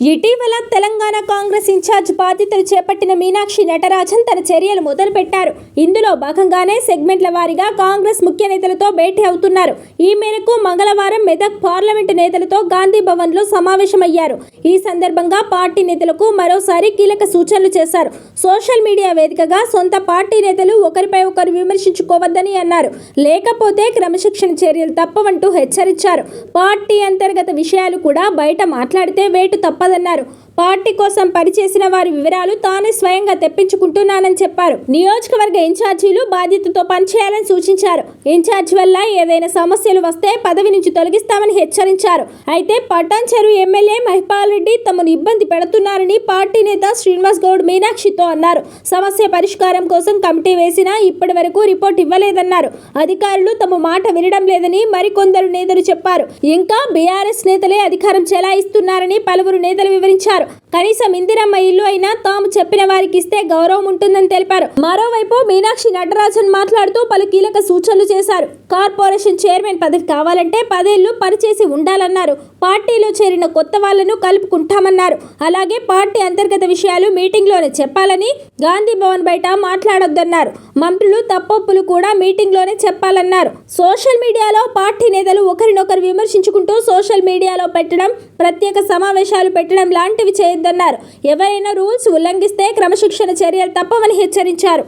ఇటీవల తెలంగాణ కాంగ్రెస్ ఇన్ఛార్జ్ బాధ్యతలు చేపట్టిన మీనాక్షి నటరాజన్ తన చర్యలు మొదలుపెట్టారు. ఇందులో భాగంగానే సెగ్మెంట్ల వారీగా కాంగ్రెస్ ముఖ్య నేతలతో భేటీ అవుతున్నారు. ఈ మేరకు మంగళవారం మెదక్ పార్లమెంటు నేతలతో గాంధీ భవన్లో సమావేశమయ్యారు. ఈ సందర్భంగా పార్టీ నేతలకు మరోసారి కీలక సూచనలు చేశారు. సోషల్ మీడియా వేదికగా సొంత పార్టీ నేతలు ఒకరిపై ఒకరు విమర్శించుకోవద్దని అన్నారు. లేకపోతే క్రమశిక్షణ చర్యలు తప్పవంటూ హెచ్చరించారు. పార్టీ అంతర్గత విషయాలు కూడా బయట మాట్లాడితే వేటు తప్ప కాదన్నారు. పార్టీ కోసం పనిచేసిన వారి వివరాలు తానే స్వయంగా తెప్పించుకుంటున్నానని చెప్పారు. నియోజకవర్గ ఇన్ఛార్జీలు బాధ్యతతో పనిచేయాలని సూచించారు. ఇన్ఛార్జ్ వల్ల ఏదైనా సమస్యలు వస్తే పదవి నుంచి తొలగిస్తామని హెచ్చరించారు. అయితే పటాన్ చెరువు ఎమ్మెల్యే మహిపాల్ రెడ్డి తమను ఇబ్బంది పెడుతున్నారని పార్టీ నేత శ్రీనివాస్ గౌడ్ మీనాక్షితో అన్నారు. సమస్య పరిష్కారం కోసం కమిటీ వేసినా ఇప్పటి వరకు రిపోర్ట్ ఇవ్వలేదన్నారు. అధికారులు తమ మాట వినడం లేదని మరికొందరు నేతలు చెప్పారు. ఇంకా బీఆర్ఎస్ నేతలే అధికారం చెలాయిస్తున్నారని పలువురు నేతలు వివరించారు. కనీసం ఇందిరమ్మ ఇల్లు అయినా తాము చెప్పిన వారికి ఇస్తే గౌరవం ఉంటుందని తెలిపారు. మరోవైపు మీనాక్షి నటరాజన్ మాట్లాడుతూ పలు కీలక సూచనలు చేశారు. కార్పొరేషన్ చైర్మన్ పదవి కావాలంటే పదేళ్ళు పనిచేసి ఉండాలన్నారు. పార్టీలో చేరిన కొత్త వాళ్ళను కలుపుకుంటామన్నారు. అలాగే పార్టీ అంతర్గత విషయాలు మీటింగ్లోనే చెప్పాలని గాంధీ భవన్ బయట మాట్లాడొద్దన్నారు. మంత్రులు తప్పొప్పులు కూడా మీటింగ్లోనే చెప్పాలన్నారు. సోషల్ మీడియాలో పార్టీ నేతలు ఒకరినొకరు విమర్శించుకుంటూ సోషల్ మీడియాలో పెట్టడం ప్రత్యేక సమావేశాలు పెట్టడం లాంటివి చేయొద్దన్నారు ఎవరైనా రూల్స్ ఉల్లంఘిస్తే క్రమశిక్షణ చర్యలు తప్పవని హెచ్చరించారు.